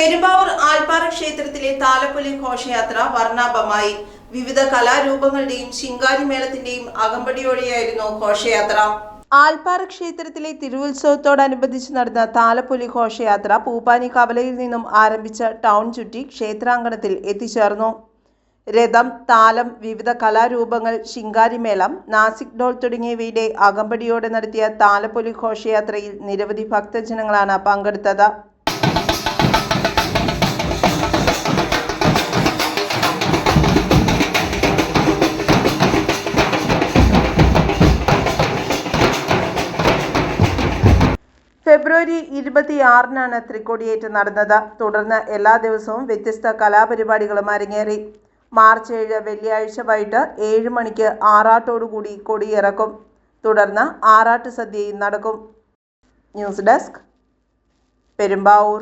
പെരുമ്പാവൂർ ആൽപ്പാറ ക്ഷേത്രത്തിലെ താലപ്പൊലി ഘോഷയാത്ര വർണാഭമായി. വിവിധ കലാരൂപങ്ങളുടെയും ശിങ്കാരിമേളത്തിന്റെയും അകമ്പടിയോടെയായിരുന്നു ഘോഷയാത്ര. ആൽപ്പാറ ക്ഷേത്രത്തിലെ തിരുവുത്സവത്തോടനുബന്ധിച്ച് നടന്ന താലപ്പൊലി ഘോഷയാത്ര പൂപ്പാനി കവലയിൽ നിന്നും ആരംഭിച്ച ടൗൺ ചുറ്റി ക്ഷേത്രാങ്കണത്തിൽ എത്തിച്ചേർന്നു. രഥം താലം വിവിധ കലാരൂപങ്ങൾ ശിങ്കാരിമേളം നാസിക് ഡോൾ തുടങ്ങിയവയുടെ അകമ്പടിയോടെ നടത്തിയ താലപ്പൊലി ഘോഷയാത്രയിൽ നിരവധി ഭക്തജനങ്ങളാണ് പങ്കെടുത്തത്. ഫെബ്രുവരി ഇരുപത്തിയാറിനാണ് തൃക്കൊടിയേറ്റ് നടന്നത്. തുടർന്ന് എല്ലാ ദിവസവും വ്യത്യസ്ത കലാപരിപാടികളും അരങ്ങേറി. മാർച്ച് ഏഴ് വെള്ളിയാഴ്ച വൈകിട്ട് ഏഴ് മണിക്ക് ആറാട്ടോടുകൂടി കൊടിയിറക്കും. തുടർന്ന് ആറാട്ട് സദ്യയും നടക്കും. News desk Perumbavoor.